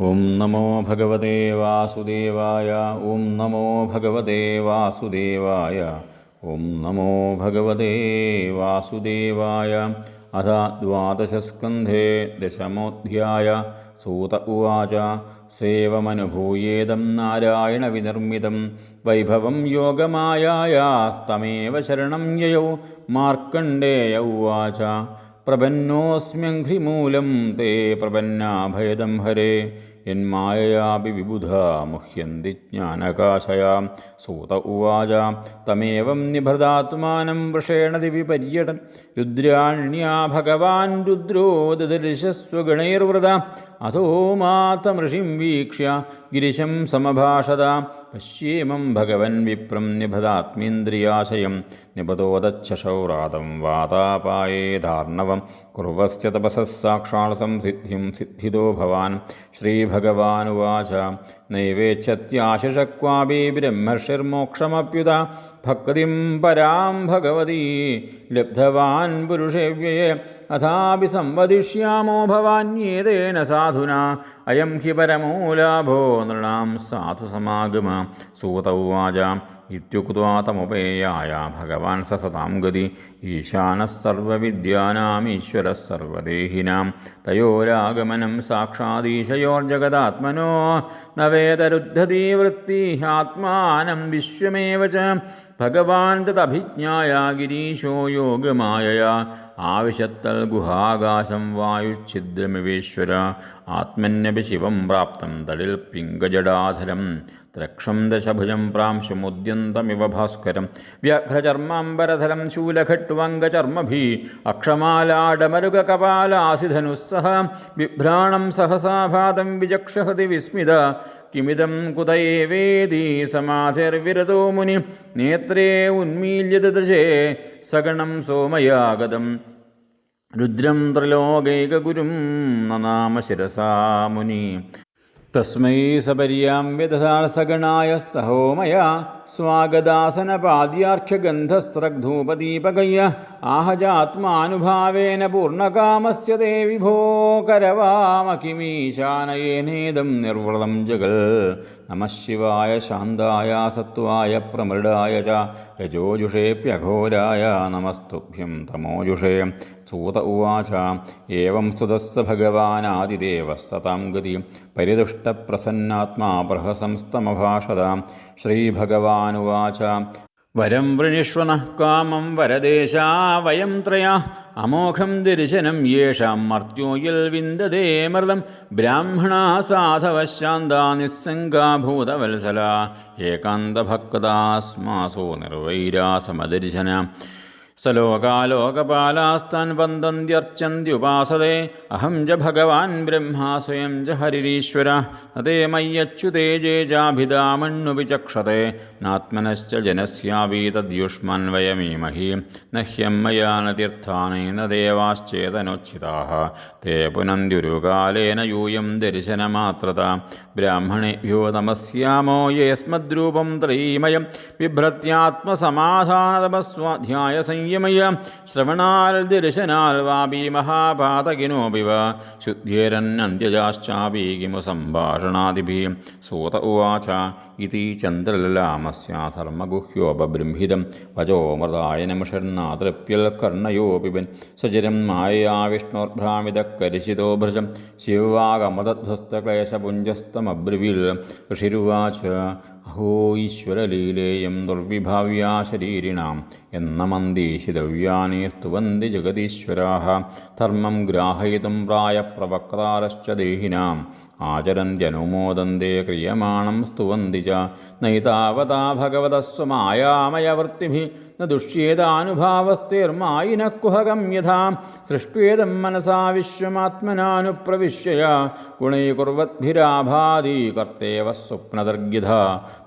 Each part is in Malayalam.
ഓം നമോ ഭഗവതേ വാസുദേവായ ഓം നമോ ഭഗവതേ വാസുദേവായ ഓം നമോ ഭഗവതേ വാസുദേവായ. അഥ ദ്വാദശസ്കന്ധേ ദശമോധ്യായ. സൂത ഉവാച സേവമനുഭൂയേദം നാരായണവിനിർമ്മിതം വൈഭവം യോഗമായാസ്തമേവ ശരണം യയൗ മാർക്കണ്ഡേയ ഉവാച. പ്രപന്നോസ്മ്യഘ്രിമൂലം തേ പ്രപന്നാഭയദം ഹരേ. യന്മായയാപി വിബുധ മുഹ്യന്തി ജ്ഞാനകാശയാം. സൂത ഉവാച തമേവം നിഭൃതാത്മാനം വൃഷേണ ദിവി പര്യടൻ. രുദ്രാണ്യാ ഭഗവാൻ രുദ്രോ ദദർശസ്വഗണൈർവൃത അഥോ മാതമൃഷിം വീക്ഷ്യ ഗിരിശം സമഭാഷത. പശ്യേമം ഭഗവൻ വിപ്രം നിഭതാത്മേന്ദ്രിയാശയം വാതാപായേ ധാർണവം കുർവസ്യ തപസः സാക്ഷാൽ സംസിദ്ധിം സിദ്ധിതോ ഭവാൻ. ശ്രീഭഗവാനുവാച. നൈവേച്ഛത്യാശിഷക്വാപി ബ്രഹ്മർഷിർമോക്ഷമപ്യുത ഭക്തിം പരാം ഭഗവതി ലബ്ധവാൻ പുരുഷേവ്യയെ അഥാപി സംവദിഷ്യാമോ ഭവാന്യേതേന സാധുന അയം ഹി പരമോ ലാഭോ നൃണാം സാധുസമാഗമ സൂത ഉവാച ഇത്യുക്ത്വാ തമുപേയായ ഭഗവാൻ സ സതാം ഗതി ഈശാനഃ തയോരാഗമനം സാക്ഷാദീശയോർജഗദാത്മനോ ന വേദരുദ്ധതി വൃത്തി ആത്മാനം വിശ്വമേവ ച ഭഗവാൻ തദ്ഭിജ്ഞായ ഗിരീശോ യോഗമായ ആവശ്യത്തൽ ഗുഹാകാശം വായുഛിദ്രമിവേശ്വര ആത്മന്യപി ശിവം പ്രാപ്തം തടിൽ പിംഗജടാധരം ത്രക്ഷം ദശഭുജം പ്രാംശുമുദ്യന്തമിവ ഭാസ്കരം. വ്യഘ്രചർമാംബരധരം ശൂലഘട്വംഗചർമ്മഭി അക്ഷമാലാഡമരുകകപാലാസിധനുസ്സഹ ബിഭ്രാണം സഹസാഭാതം വിചക്ഷഹൃതി വിസ്മിത. കിമിദം കുതയേവേദി സമാധിർവിരതോ മുനി നേത്രേ ഉന്മീല്യ സഗണം സോമയാഗതം. രുദ്രം ത്രിലോകൈകഗുരും നനാമ ശിരസാ മുനി. തസ്മൈ സപര്യാം വ്യദധാൽ സഗണായ സഹോമയ സ്വാഗതാസനപാദ്യാർഘ്യഗന്ധസ്രഗ്ധൂപദീപകയ്യ ആഹജാത്മാനുഭാവേന പൂർണകാമസ്യ തേ വിഭോ കരവാമ കിമീശാനയേനേദം നിർവൃതം ജഗൽ. നമഃ ശിവായ ശാന്തായ സത്വായ പ്രമൃഡായ ച. രജോജുഷേപ്യഘോരായ നമസ്തുഭ്യം തമോജുഷേ. സൂത ഉവാച. ഏവം സ്തുതസ്സ ഭഗവാനാദിദേവ സതാം ഗതി. പരിതുഷ്ടപ്രസന്നാത്മാ ബൃഹസംസ്തമഭാഷത. ശ്രീഭഗവാനുവാച വരം വൃണിഷ്വനഃ കാമം വരദേശാ വയം ത്രയാ അമോഘം ദർശനം യേഷാം മർത്യോയിൽ വിന്ദതേ മൃതം ബ്രാഹ്മണാ ശാന്ത നിസ്സംഗാഭൂതവത്സല ഏകാന്തഭക്തസ്മാസോ നിർവൈരാ സമദർശന സലോകാലോകപാലാസ്താൻ വന്ദന്ത്യർച്ചന്ത്യുപാസതേ. അഹം ജ ഭഗവാൻ ബ്രഹ്മാ സ്വയം ജ ഹരിരീശ്വര. നതേ മയ്യച്യുതേ ജേജാഭിതാമണ്ണു വിചക്ഷതേ. നാത്മനശ്ച ജനസ്യാവീതദ്യുഷ്മന്വയമീമഹി നഹ്യം ഹ്യമ്മയാന തീർത്ഥാനൈ ന തേ പുനന്തിരുകാലേന യൂയം ദർശനമാത്രത. ബ്രാഹ്മണേഭ്യോ നമസ്യാമോ യേസ്മദ്രൂപം ത്രൈമയം വിഭ്രത്യാത്മസമാധാനതമസ്വാധ്യായ സംയ സംയമയ ശ്രവണാൽ ദർശനാൽ വാപി മഹാപാതകിനോപിവ ശുദ്ധ്യേരന്യന്ത്യജാശ്ചാപീകിമു സംഭാഷണാദിഭി സൂത ഉവാച ഇതി ചന്ദ്രലലാമസ്യാധർമ്മഗുഹ്യോപബൃംഹിതം വചോമൃതായനമിഷർണാതൃപ്യൽ കർണയോപിവൻ സചിരം മായയാ വിഷ്ണോർഭ്രാമിതക്കരിശിതോ ഭൃശം ശിവാകമതധ്വസ്തക്ലേശപുഞ്ചസ്തമബ്രുവിൽ ഋഷിരുവാച അഹോ ഈശ്വരലീലേയം ദുർവിഭാവ്യാ ശരീരിണാം എന്ന മന്ദീശിതവ്യാനി സ്തുവന്തി ജഗതീശ്വരാഹ ധർമ്മം ഗ്രാഹയിതും പ്രായപ്രവക്താരശ്ച ദേഹിനാം. ആചരന്ത്യനുമോദന്തേ ക്രിയമാണം സ്തുവന്തി ച. നൈതാവതാ ഭഗവതः സ്വമായാമയവൃത്തിഭിः ന ദുഷ്യേതാനുഭാവസ്തേർമായിനഃ കുഹകം യഥാ. സൃഷ്ട്വേദം മനസാ വിശ്വമാത്മനാനുപ്രവിശ്യ ഗുണൈകുർവദ്ഭിരാഭാതി കർത്തേവ സ്വപ്നദർഗ്യഥ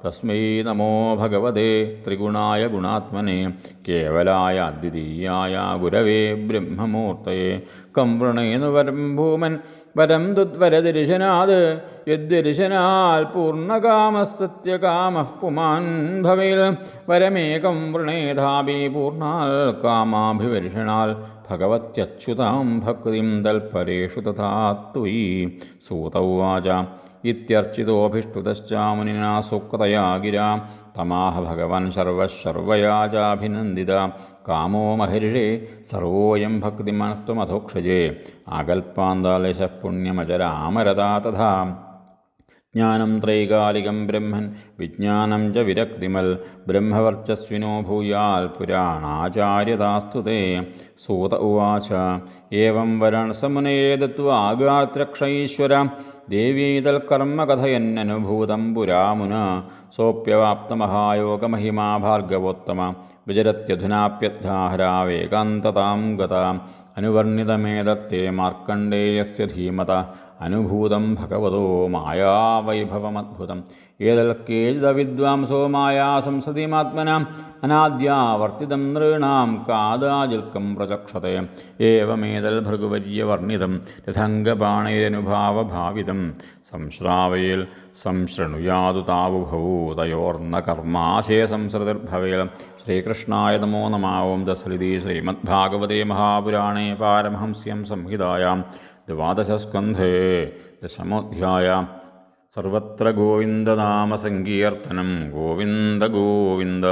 തസ്മൈ നമോ ഭഗവതേ ത്രിഗുണായ ഗുണാത്മനെ. കേവലായ അദ്വിതീയായ ഗുരവേ ബ്രഹ്മമൂർത്തയെ. കം വൃണേനു വരം ഭൂമൻ വരം തുദ്വരദർശനാത് യദ്ദർശനാൽ പൂർണകാമസത്യകാമഃ പുമാൻ ഭവേൽ. വരമേകം വൃണേധാപി പൂർണാൽ കാമാഭിവർഷണാൽ ഭഗവത്യച്യുതാം ഭക്തിം തൽപരേഷു തഥാ ത്വയി. സൂത ഉവാച ഇത്യർച്ചിതോഭിഷ്ടുതശ്ചാമുനിനാ സുക്തയാ ഗിരാ. തമാഹ ഭഗവൻ സർവശർവയാചാഭിനന്ദിത കാമോ മഹർഷേ സർവോയം ഭക്തിമനസ്തുമധോക്ഷജേ ആകൽപ്പാന്താലശ പുണ്യമചരാമരതാ തഥാ. ജ്ഞാനം ത്രൈകാലികം ബ്രഹ്മൻ വിജ്ഞാനം ച വിരക്തിമൽ. ബ്രഹ്മവർച്ചസ്വിനോ ഭൂയാൽ പുരാണാചാര്യതാസ്തു തേ. സൂത ഉവാച. ഏവം വരണസമുനയേ ദത്വാഗാത്രക്ഷൈശ്വര ദേവീതൽ കർമ്മ കഥയന്നനുഭൂതം പുരാമുന സോപ്യവാപ്തമഹായോഗമഹിമാ ഭാർഗവോത്തമ വിചരത്യധുനാപ്യദ്ധാഹരാവേകാന്തതാം ഗത അനുവർണിതമേതത്തെ മാർക്കണ്ഡേയസ്യ ധീമത അനുഭൂതം ഭഗവതോ മായാവൈഭവമദ്ഭുതം. ഏതൽ കേജിത വിദ്വാംസോ മായാ സംസതിമാത്മന അനാദ്യാവർത്തിതം നൃണാം കാദാജിൽക്കം പ്രചക്ഷതേ. ഏവമേതൽ ഭൃഗുവര്യവർണിതം രഥംഗപാണൈരനുഭാവഭാവിതം. സംശ്രാവയിൽ സംശൃണുയാതു താവുഭൂതയോർന്ന കർമാശയ സംസൃതിർഭവേൽ ശ്രീകൃഷ്ണായ നമോ നമാവും ദസലിതി ശ്രീമദ്ഭാഗവതേ മഹാപുരാണേ പാരമഹംസ്യം സംഹിതായാം. ദ്വാദശസ്കന്ധേ ദശമോധ്യായ. സർവത്ര ഗോവിന്ദനാമസങ്കീർത്തനം. ഗോവിന്ദ ഗോവിന്ദ.